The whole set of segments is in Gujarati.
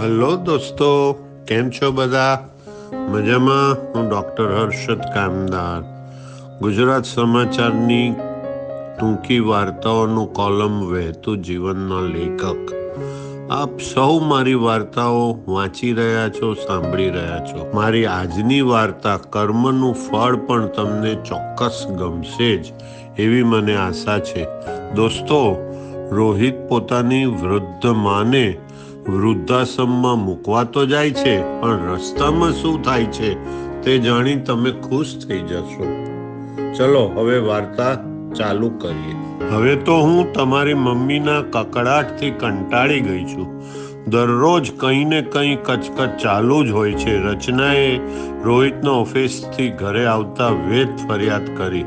હલો દોસ્તો, કેમ છો બધા? મજામાં? હું ડૉક્ટર હર્ષદ કામદાર. ગુજરાત સમાચારની ટૂંકી વાર્તાઓનું કોલમ વહેતું જીવનના લેખક. આપ સૌ મારી વાર્તાઓ વાંચી રહ્યા છો, સાંભળી રહ્યા છો. મારી આજની વાર્તા કર્મનું ફળ પણ તમને ચોક્કસ ગમશે જ એવી મને આશા છે. દોસ્તો, રોહિત પોતાની વૃદ્ધ માને વૃદ્ધાશ્રમમાં મૂકવા તો જાય છે, પણ રસ્તામાં શું થાય છે તે જાણી તમે ખુશ થઈ જશો. ચલો, હવે વાર્તા ચાલુ કરીએ. હવે તો હું તમારી મમ્મીના કકડાટથી કંટાળી ગઈ છું. દરરોજ કંઈ ને કંઈ કચકચ ચાલુ જ હોય છે. રચનાએ રોહિતનો ઓફિસથી ઘરે આવતા વેદ ફરિયાદ કરી.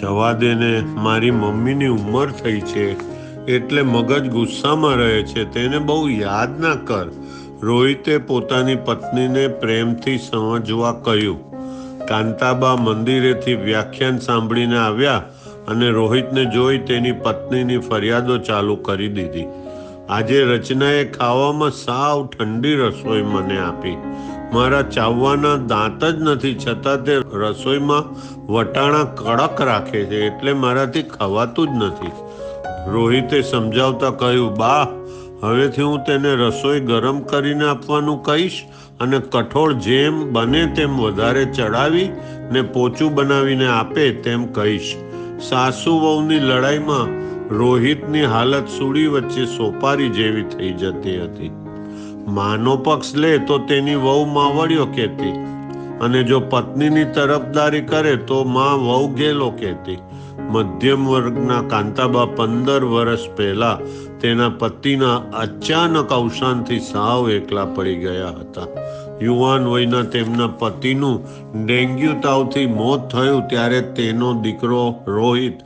જવા દેને મારી મમ્મીની ઉંમર થઈ છે. એટલે મગજ ગુસ્સામાં રહે છે. તેને બહુ યાદ ના કર. રોહિતે પોતાની પત્નીને પ્રેમથી સમજવા કહ્યું. કાંતાબા મંદિરેથી વ્યાખ્યાન સાંભળીને આવ્યા અને રોહિતને જોઈ તેની પત્નીની ફરિયાદો ચાલુ કરી દીધી. આજે રચનાએ ખાવામાં સાવ ઠંડી રસોઈ મને આપી. મારા ચાવવાના દાંત જ નથી, છતાં તે રસોઈમાં વટાણા કડક રાખે છે, એટલે મારાથી ખવાતું જ નથી. રોહિતે સમજાવતા કહ્યું, બા, હવેથી હું તેને રસોઈ ગરમ કરીને આપવાનું કહીશ અને કઠોળ જેમ બને તેમ વધારે ચડાવી ને પોચું બનાવીને આપે તેમ કહીશ. સાસુ વહુની લડાઈમાં રોહિતની હાલત સુડી વચ્ચે સોપારી જેવી થઈ જતી હતી. માનો પક્ષ લે તો તેની વહુ માવડિયો કહેતી અને જો પત્નીની તરફદારી કરે તો માં વહુ ગેલો કહેતી. મધ્યમ વર્ગના કાંતાબા પંદર વર્ષ પહેલા તેના પતિના અચાનક અવસાનથી સાવ એકલા પડી ગયા હતા. યુવાન વયના તેમના પતિનું ડેન્ગ્યુ તાવથી મોત થયું ત્યારે તેનો દીકરો રોહિત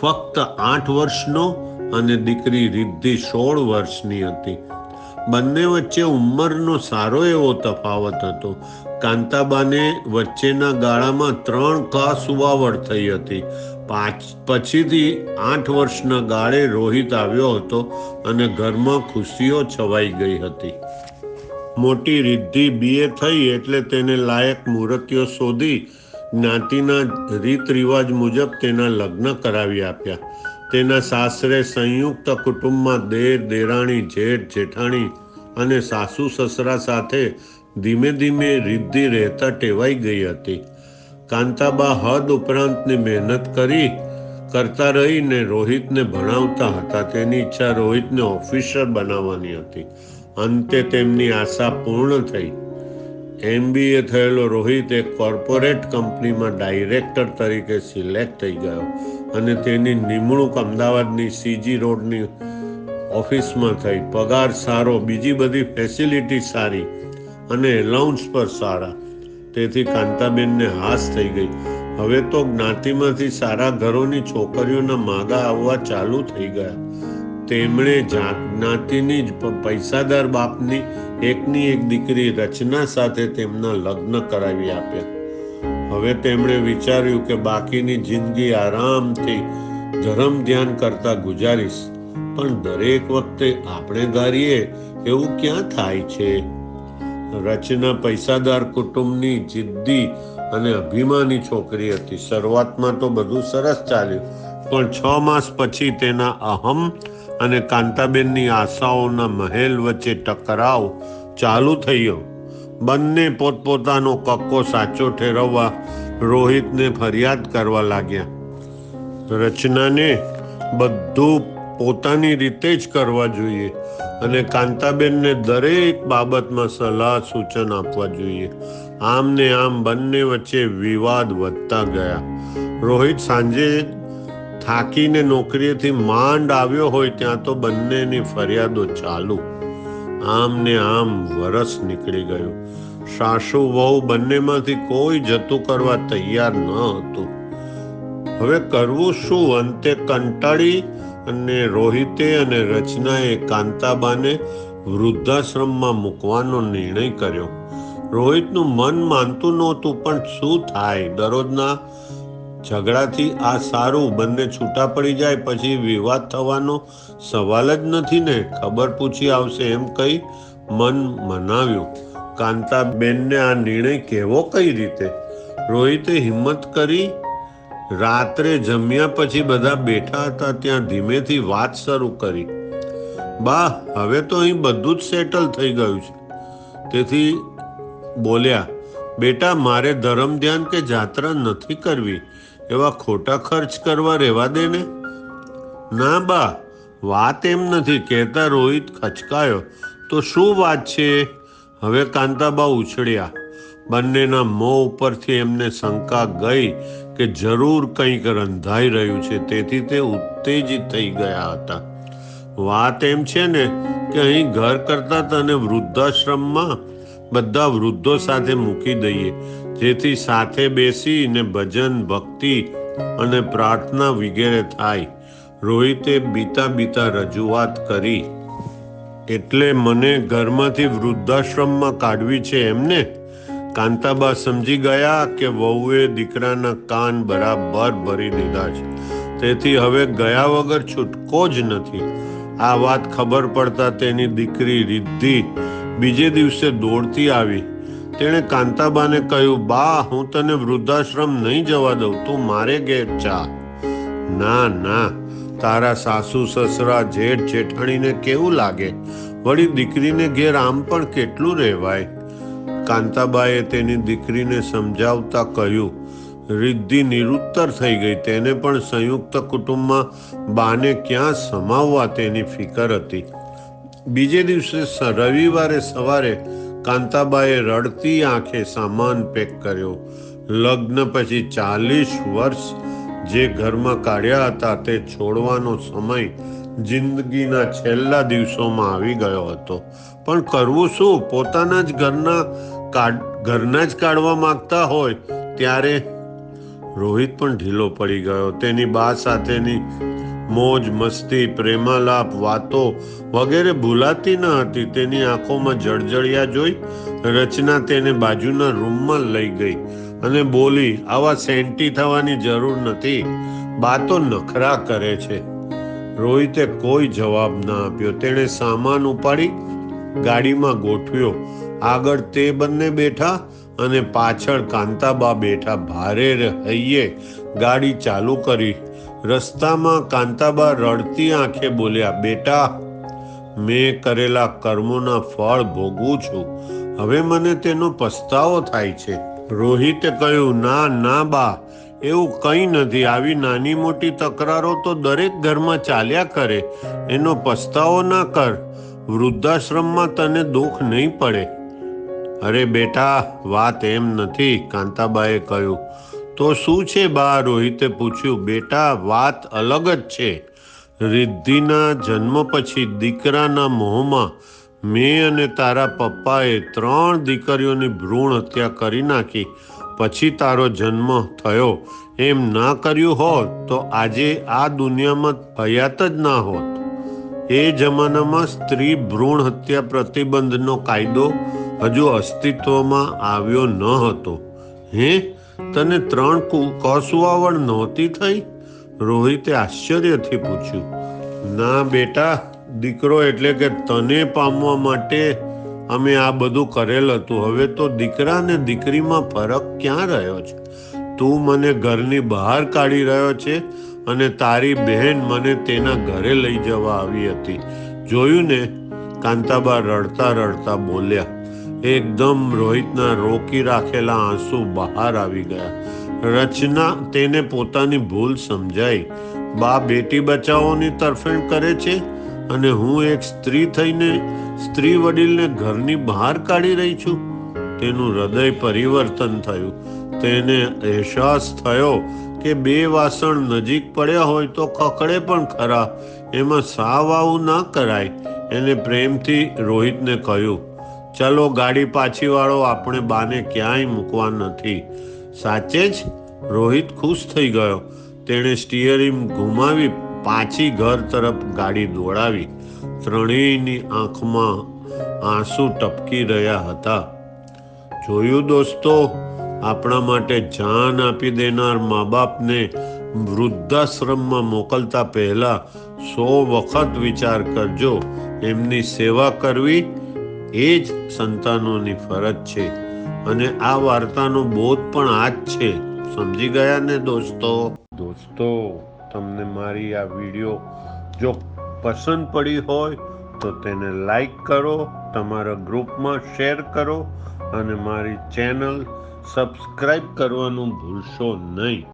ફક્ત આઠ વર્ષનો અને દીકરી રિદ્ધિ સોળ વર્ષની હતી. બંને વચ્ચે ઉંમરનો સારો એવો તફાવત હતો. કાંતાબાને વચ્ચેના ગાળામાં ત્રણ કા સુવાવડ થઈ હતી. પછીથી આઠ વર્ષના ગાળે રોહિત આવ્યો હતો અને ઘરમાં ખુશીઓ છવાઈ ગઈ હતી. મોટી રિદ્ધિ બીએ થઈ એટલે તેને લાયક મૂર્તિઓ શોધી જ્ઞાતિના રીત રિવાજ મુજબ તેના લગ્ન કરાવી આપ્યા. તેના સાસરે સંયુક્ત કુટુંબમાં દેર, દેરાણી, જેઠ, જેઠાણી અને સાસુ, સસરા સાથે ધીમે ધીમે રિદ્ધિ રહેતા ટેવાઈ ગઈ હતી. કાંતાબા હદ ઉપરાંતની મહેનત કરી કરતા રહીને રોહિતને ભણાવતા હતા. તેની ઈચ્છા રોહિતને ઓફિસર બનાવવાની હતી. અંતે તેમની આશા પૂર્ણ થઈ. એમબીએ થયેલો રોહિત એક કોર્પોરેટ કંપનીમાં ડાયરેક્ટર તરીકે સિલેક્ટ થઈ ગયો અને તેની નિમણૂક અમદાવાદની સીજી રોડની ઓફિસમાં થઈ. પગાર સારો, બીજી બધી ફેસિલિટી સારી અને એલાઉન્સ પર સારા. તેથી કાંતાબેનને હાશ થઈ ગઈ. હવે તો જ્ઞાતિમાંથી સારા ઘરોની છોકરીઓના માગા આવવા ચાલુ થઈ ગયા. તેમણે જ્ઞાતિની જ પૈસાદાર બાપની એકની એક દીકરી રચના સાથે તેમના લગ્ન કરાવી આપ્યા. હવે તેમણે વિચાર્યું કે બાકીની જિંદગી આરામથી ધર્મ ધ્યાન કરતા ગુજારીશ. પણ દરેક વખતે આપણે ધારીએ એવું ક્યાં થાય છે? રચના પૈસાદાર કુટુંબની જિદ્દી અને અભિમાની છોકરી હતી. શરૂઆતમાં તો બધું સરસ ચાલ્યું, પણ છ માસ પછી તેના અહમ અને કાંતાબેનની આશાઓના મહેલ વચ્ચે ટકરાવ ચાલુ થયો. બંને પોતપોતાનો કક્કો સાચો ઠેરવવા રોહિતને ફરિયાદ કરવા લાગ્યા. રચનાને બધું પોતાની રીતે જ કરવા જોઈએ અને કાંતાબેનને દરેક બાબતમાં સલાહ સૂચન આપવા જોઈએ. આમ ને આમ બંને વચ્ચે વિવાદ વધતા ગયા. રોહિત સાંજે થાકીને નોકરીએથી માંડ આવ્યો હોય ત્યાં તો બંનેની ફરિયાદો ચાલુ. આમ ને આમ વરસ નીકળી ગયું. સાસુ વહુ બંનેમાંથી કોઈ જતું કરવા તૈયાર ન હતું. હવે કરવું શું? અંતે કંટાળી અને રોહિતે અને રચનાએ કાંતાબાને વૃદ્ધાશ્રમમાં મૂકવાનો નિર્ણય કર્યો. રોહિતનું મન માનતું નહોતું, પણ શું થાય? દરરોજના ઝઘડાથી આ સારું, બંને છૂટા પડી જાય, પછી વિવાદ થવાનો સવાલ જ નથી ને? ખબર પૂછી આવશે એમ કહી મન મનાવ્યું. કાંતાબેનને આ નિર્ણય કેવો કઈ રીતે? રોહિતે હિંમત કરી રાત્રે જમ્યા પછી બધા બેઠા હતા ત્યાં ધીમેથી વાત શરૂ કરી. બા, હવે તો અહીં બધું જ સેટલ થઈ ગયું છે. તેથી બોલ્યા, બેટા, મારે ધર્મ ધ્યાન કે જાત્રા નથી કરવી. એવા ખોટા ખર્ચ કરવા રહેવા દે ને. ના બા, વાત એમ નથી. કહેતા રોહિત ખચકાયો. તો શું વાત છે? હવે કાંતાબા ઉછળ્યા. બંનેના મોં ઉપરથી એમને શંકા ગઈ કે જરૂર કંઈક રંધાઈ રહ્યું છે. તેથી તે ઉત્તેજિત થઈ ગયા હતા. વાત એમ છે ને કે અહીં ઘર કરતા તને વૃદ્ધાશ્રમમાં બધા વૃદ્ધો સાથે મૂકી દઈએ. જેથી સાથે બેસીને ભજન, ભક્તિ અને પ્રાર્થના વગેરે થાય. રોહિતે બીતા બીતા રજૂઆત કરી. એટલે મને ઘરમાંથી વૃદ્ધાશ્રમમાં કાઢવી છે એમને? કાંતાબા સમજી ગયા કે વહુએ દીકરાના કાન બરાબર ભરી દીધા છે. તેથી હવે ગયા વગર છૂટકો જ નથી. આ વાત ખબર પડતા તેની દીકરી રિદ્ધિ બીજે દિવસે દોડતી આવી. તેણે કાંતાબાને કહ્યું, બા, હું તને વૃદ્ધાશ્રમ નહીં જવા દઉં, તું મારે ઘેર ચા ના ના, તારા સાસુ સસરા જેઠ જેઠાણીને કેવું લાગે? વળી દીકરીને ઘેર આમ પણ કેટલું રહેવાય? કાંતાબાએ તેની દીકરીને સમજાવતા કહ્યું, રિદ્ધિ નિરુત્તર થઈ ગઈ. તેને પણ સંયુક્ત કુટુંબમાં બાને ક્યાં સમાવવા તેની ફિકર હતી? બીજે દિવસે રવિવારે સવારે કાંતાબાએ રડતી આંખે સામાન પેક કર્યો. લગ્ન પછી ચાલીસ વર્ષ જે ઘરમાં કાઢ્યા હતા તે છોડવાનો સમય જિંદગીના છેલ્લા દિવસોમાં આવી ગયો હતો. પણ કરવું શું? પોતાના જ ઘરના કાઢ- ઘરના જ કાઢવા માંગતા હોય, ત્યારે રોહિત પણ ઢીલો પડી ગયો. તેની બા સાથેની મોજ, મસ્તી, પ્રેમાલાપ, વાતો વગેરે ભૂલાતી ન હતી. તેની આંખોમાં જળજળિયા જોઈ રચના તેને બાજુના રૂમમાં લઈ ગઈ અને બોલી, આવા સેન્ટી થવાની જરૂર નથી. બા તો નખરા કરે છે. રોહિતે કોઈ જવાબ ના આપ્યો. તેણે સામાન ઉપાડી ગાડીમાં ગોઠવ્યો. આગળ તે બંને બેઠા અને પાછળ કાંતાબા બેઠા. ભારે હૈયે ગાડી ચાલુ કરી. રસ્તામાં કાંતાબા રડતી આંખે બોલ્યા, બેટા, મેં કરેલા કર્મોના ફળ ભોગવું છું. હવે મને તેનો પસ્તાવો થાય છે. રોહિતે કહ્યું, ના ના બા, એવું કંઈ નથી. આવી નાની મોટી તકરારો તો દરેક ઘરમાં ચાલ્યા કરે. એનો પસ્તાવો ના કર. વૃદ્ધાશ્રમમાં તને દુઃખ નહીં પડે? અરે બેટા, વાત એમ નથી કાંતાબાએ કહ્યું. તો શું છે બા રોહિતે પૂછ્યું? બેટા, વાત અલગ જ છે. રિદ્ધિના જન્મ પછી દીકરાના મોહમાં મેં અને તારા પપ્પાએ ત્રણ દીકરીઓની ભ્રૂણ હત્યા કરી નાખી. પછી તારો જન્મ થયો. એમ ના કર્યું હોત તો આજે આ દુનિયામાં હયાત જ ના હોત. એ જમાનામાં સ્ત્રી ભ્રૂણ હત્યા પ્રતિબંધનો કાયદો હજુ અસ્તિત્વમાં આવ્યો ન હતો. હે? તને ત્રણ કસુવાવડ નહોતી થઈ? રોહિતે આશ્ચર્યથી પૂછ્યું. ના બેટા, દીકરો એટલે કે તને પામવા માટે અમે આ બધું કરેલ હતું. હવે તો દીકરા ને દીકરીમાં ફરક ક્યાં રહ્યો છે? તું મને ઘરની બહાર કાઢી રહ્યો છે અને તારી બહેન મને તેના ઘરે લઈ જવા આવી હતી. જોયું ને? કાંતાબા રડતા રડતા બોલ્યા. એકદમ રોહિતના રોકી રાખેલા આંસુ બહાર આવી ગયા. રચના તેને પોતાની ભૂલ સમજાઈ. બા બેટી બચાવોની તરફેણ કરે છે? અને હું એક સ્ત્રી થઈને સ્ત્રી વડીલને ઘરની બહાર કાઢી રહી છું? તેનું હૃદય પરિવર્તન થયું. તેને અહેસાસ થયો કે બે વાસણ નજીક પડ્યા હોય તો ખકડે પણ ખરા. એમાં સાવ આવું ના કરાય. એને પ્રેમથી રોહિતને કહ્યું, ચલો ગાડી પાછીવાળો આપણે બાને ક્યાંય મૂકવા નથી. સાચે જ? રોહિત ખુશ થઈ ગયો. તેણે સ્ટીયરિંગ ઘુમાવી પાછી ઘર તરફ ગાડી દોડાવી. ત્રણેયની આંખમાં આંસુ ટપકી રહ્યા હતા. જોયું દોસ્તો આપણા માટે જાન આપી દેનાર મા બાપને વૃદ્ધાશ્રમમાં મોકલતા પહેલા સો વખત વિચાર કરજો, એમની સેવા કરવી એ જ સંતાનોની ફરજ છે. અને આ વાર્તાનો બોધ પણ આ જ છે. સમજી ગયા ને દોસ્તો? દોસ્તો, તમને મારી આ વીડિયો જો પસંદ પડી હોય તો તેને લાઈક કરો, તમારા ગ્રુપમાં શેર કરો અને મારી ચેનલ સબસ્ક્રાઈબ કરવાનું ભૂલશો નહીં.